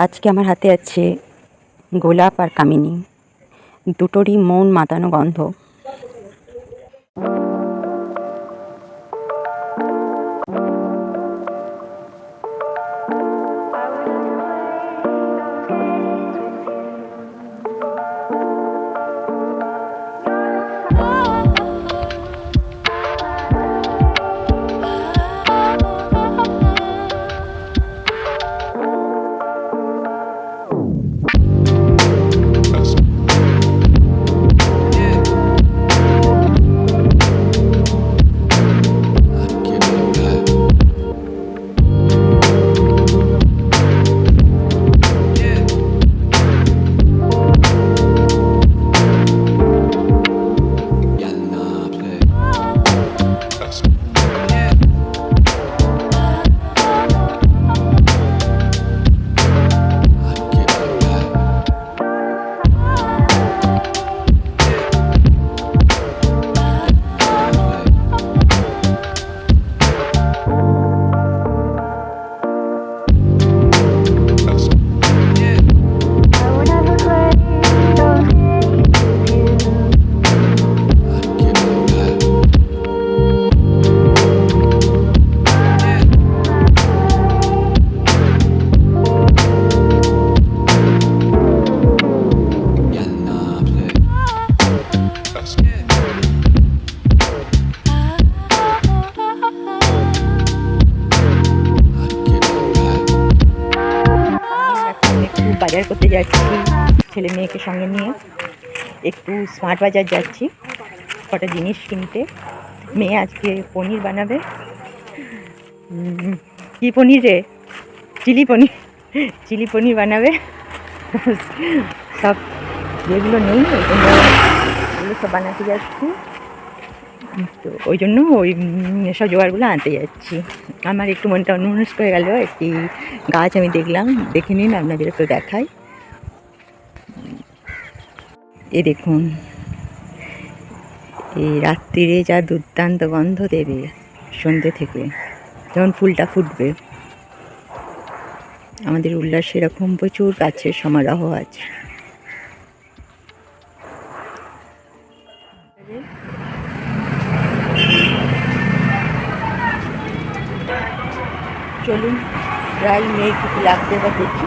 আজকে আমার হাতে আছে গোলাপ আর কামিনী। দুটোরই মন মাতানো গন্ধ। বাজার করতে যাচ্ছি, ছেলে মেয়েকে সঙ্গে নিয়ে। একটু স্মার্ট বাজার যাচ্ছি, কটা জিনিস কিনতে। মেয়ে আজকে পনির বানাবে। কি পনির রে? চিলি পনির। চিলি পনির বানাবে। সব যেগুলো নেই ওগুলো সব বানাতে যাচ্ছি। ওই জন্য ওই সব জোগাড়গুলো আনতে যাচ্ছি। আমার একটু মনটা অন্যমনস্ক হয়ে গেল, একটি গাছ আমি দেখলাম, দেখে নিন, আপনাদের একটু দেখাই। এ দেখুন এই রাত্রিরে যা দুর্দান্ত গন্ধ দেবে সন্ধ্যে থেকে, যখন ফুলটা ফুটবে। আমাদের উল্লাস সেরকম প্রচুর গাছের সমারোহ আছে। চলুন ড্রাই মেয়ে কিছু লাগবে বা দেখি।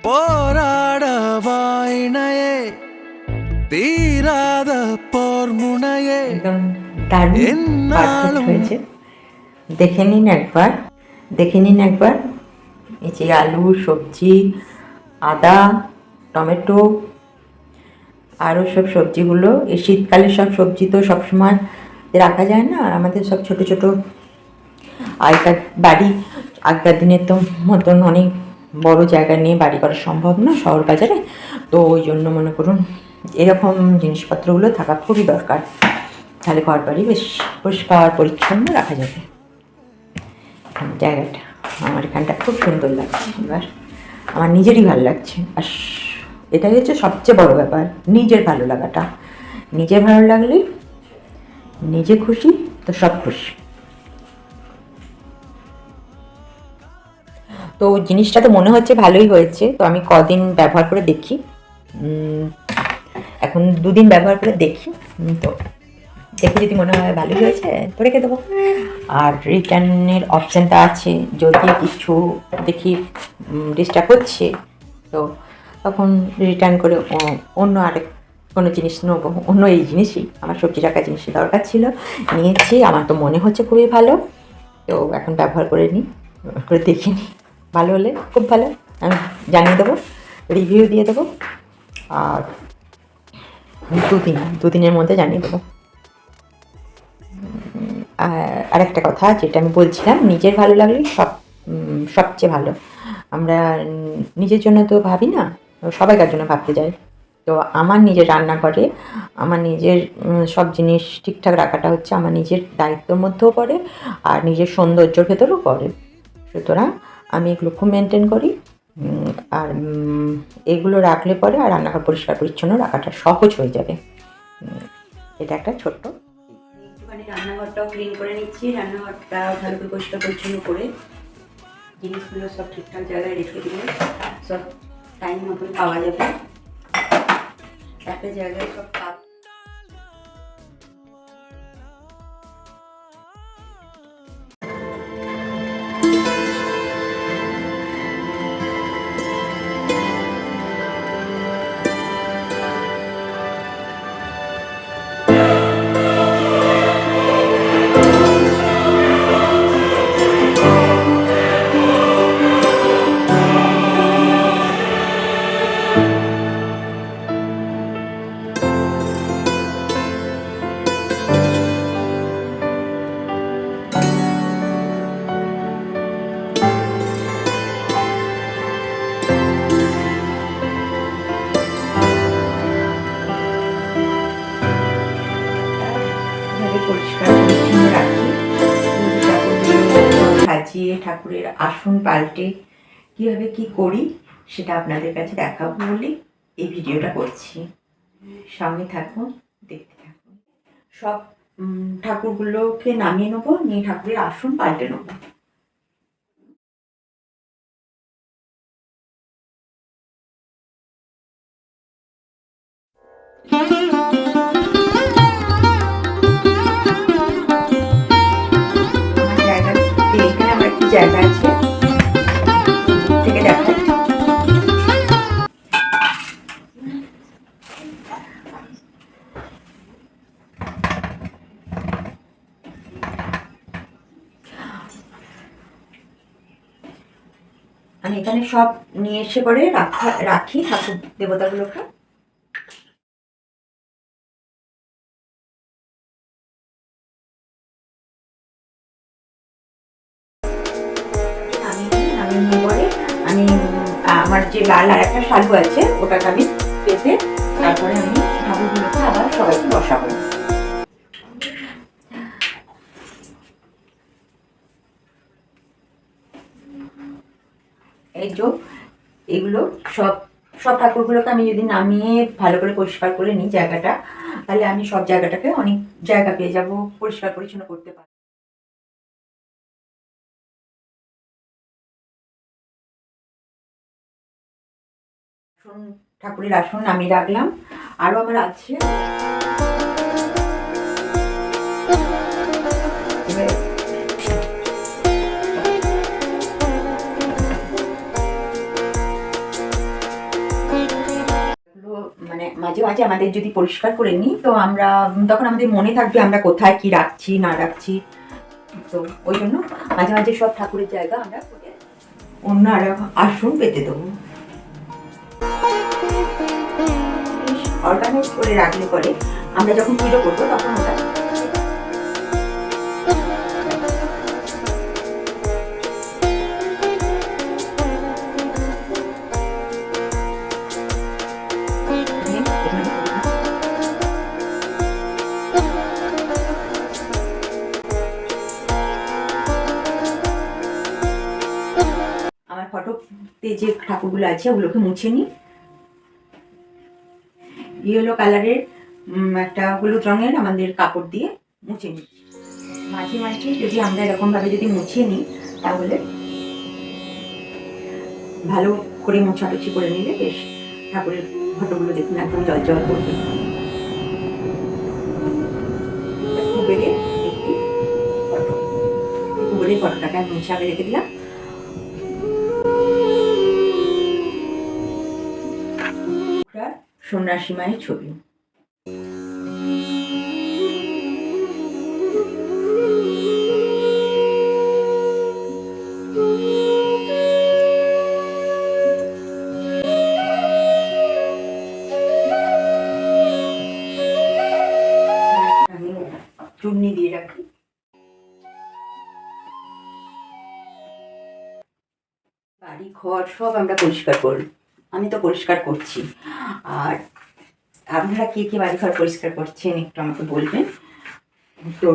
করবো போராடவாயினையே தீராத போர் முனையே একদম দারুণ এন্নালুম। পারফেক্ট হয়েছে দেখে নিন একবার দেখে নিন একবার এই যে আলু সবজি আদা টমেটো আরও সব সবজিগুলো এই শীতকালে সব সবজি তো সবসময় রাখা যায় না আর আমাদের সব ছোট ছোট আগেকার বাড়ি আগেকার দিনের তো মতন অনেক বড় জায়গা নিয়ে বাড়ি করা সম্ভব না শহর বাজারে। তো ওই জন্য মনে করুন, এরকম জিনিসপত্রগুলো থাকা খুবই দরকার। তাহলে ঘর বাড়ি বেশ পরিষ্কার, পরিচ্ছন্ন রাখা যাবে। জায়গাটা, আমার এখানটা খুব সুন্দর লাগছে এবার। আমার নিজেরই ভালো লাগছে। আর এটাই হচ্ছে সবচেয়ে বড় ব্যাপার, নিজের ভালো লাগাটা। নিজে ভালো লাগলে, নিজে খুশি, তো সব খুশি। তো জিনিসটা তো মনে হচ্ছে ভালোই হয়েছে, তো আমি কদিন ব্যবহার করে দেখি। এখন দুদিন ব্যবহার করে দেখি। তো দেখে যদি মনে হয় ভালোই হয়েছে, তো রেখে দেবো। আর রিটার্নের অপশানটা আছে, যদি কিছু দেখি ডিস্টার্ব হচ্ছে, তো তখন রিটার্ন করে অন্য আরেক কোনো জিনিস নেব। অন্য এই জিনিসই, আমার সবজি রাখা জিনিসই দরকার ছিল, নিয়েছি। আমার তো মনে হচ্ছে খুবই ভালো, তো এখন ব্যবহার করে নিই, করে দেখে নিই। ভালো হলে খুব ভালো। আমি জানিয়ে দেবো রিভিউ দিয়ে দেবো, আর দুদিন, দুদিনের মধ্যে জানিয়ে দেবো। আর একটা কথা যেটা আমি বলছিলাম, নিজের ভালো লাগলে সব সবচেয়ে ভালো। আমরা নিজের জন্য তো ভাবি না সবাইকার জন্য ভাবতে যাই তো আমার নিজের রান্নাঘরে, আমার নিজের সব জিনিস ঠিকঠাক রাখাটা হচ্ছে আমার নিজের দায়িত্বর মধ্যেও পড়ে, আর নিজের সৌন্দর্যর ভেতরেও পড়ে। সুতরাং আমি এগুলো খুব মেনটেন করি। আর এগুলো রাখলে পরে আর রান্নাঘর পরিষ্কার পরিচ্ছন্ন রাখাটা সহজ হয়ে যাবে। এটা একটা ছোট্ট। একটুখানি রান্নাঘরটাও ক্লিন করে নিচ্ছি, রান্নাঘরটা ভালো করে পরিষ্কার পরিচ্ছন্ন করে জিনিসগুলো সব ঠিকঠাক জায়গায় রেখে দিলে সব টাইম মতন পাওয়া যাবে। একটা জায়গায় সব আসন, পাল্টে কীভাবে কি করি সেটা আপনাদের কাছে দেখাবো বলে এই ভিডিওটা করছি। সঙ্গে থাকুন, দেখতে থাকুন। সব ঠাকুরগুলোকে নামিয়ে নেব, নিয়ে ঠাকুরের আসন পাল্টে নেব। জায়গা আছে। সব নিয়ে এসে করে রাখা, রাখি ঠাকুর দেবতাগুলোকে। আমি পরে আমার যে লাল আর একটা শালু আছে, ওটাকে আমি পেতে তারপরে আমি ঠাকুরগুলোকে আবার সবাইকে বসাবো। এই যে এগুলো সব সব ঠাকুরগুলোকে আমি যদি নামিয়ে ভালো করে পরিষ্কার করে নিই জায়গাটা, তাহলে আমি সব জায়গাটাকে অনেক জায়গা পেয়ে যাব, পরিষ্কার পরিচ্ছন্ন করতে পারব। ঠাকুরের আসন আমি রাখলাম। আরও আমার আছে। মাঝে মাঝে আমাদের যদি পরিষ্কার করে নিই, তো আমরা, তখন আমাদের মনে থাকবে আমরা কোথায় কি রাখছি, না রাখছি। তো ওই জন্য মাঝে মাঝে সব ঠাকুরের জায়গা আমরা অন্য আর আসন পেতে দেবো। অর্গানাইজ করে রাখলে পরে আমরা যখন পুজো করব তখন ওটা ফটোতে যে ঠাকুরগুলো আছে ওগুলোকে মুছে নিই ইয়েলো কালারের একটা হলুদ রঙের আমাদের কাপড় দিয়ে মুছে নিই মাঝে মাঝে যদি আমরা এরকমভাবে যদি মুছিয়ে নিই তাহলে ভালো করে মোছামুছি করে নিলে বেশ ঠাকুরের ফটোগুলো দেখুন একদম জল জল করবে। এটা কুবেরের একটি ফটো। ফটোটাকে আমি মুছে আগে রেখে দিলাম। সন্ন্যাসী মায়ের ছবি। চূর্ণি দিয়ে রাখি। বাড়ি ঘর সব আমরা পরিষ্কার করি আমি তো পরিষ্কার করছি। আর আপনারা কে কে বাড়ি ঘর পরিষ্কার করছেন একটু আমাকে বলবেন। তো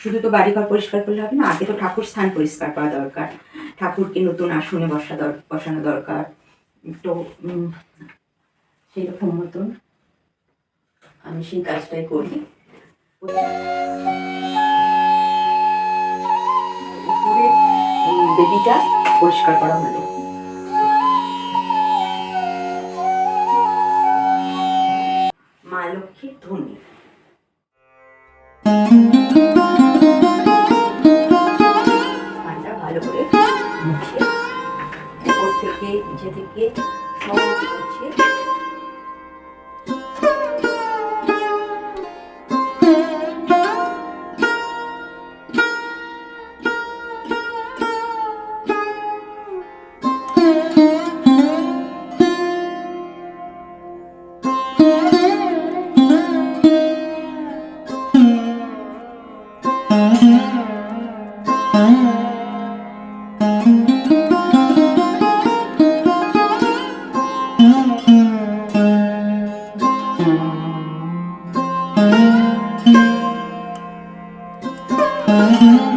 শুধু তো বাড়ি ঘর পরিষ্কার করলে হবে না, আগে তো ঠাকুর স্থান পরিষ্কার করা দরকার। ঠাকুরকে নতুন আসনে বসা বসানো দরকার। তো সেরকম মতন আমি সেই কাজটাই করি। বেদিটা পরিষ্কার করা হলো। লক্ষ্মীর ধ্বনি। ভালো করে মুখে থেকে নিচে থেকে সব মুছে Música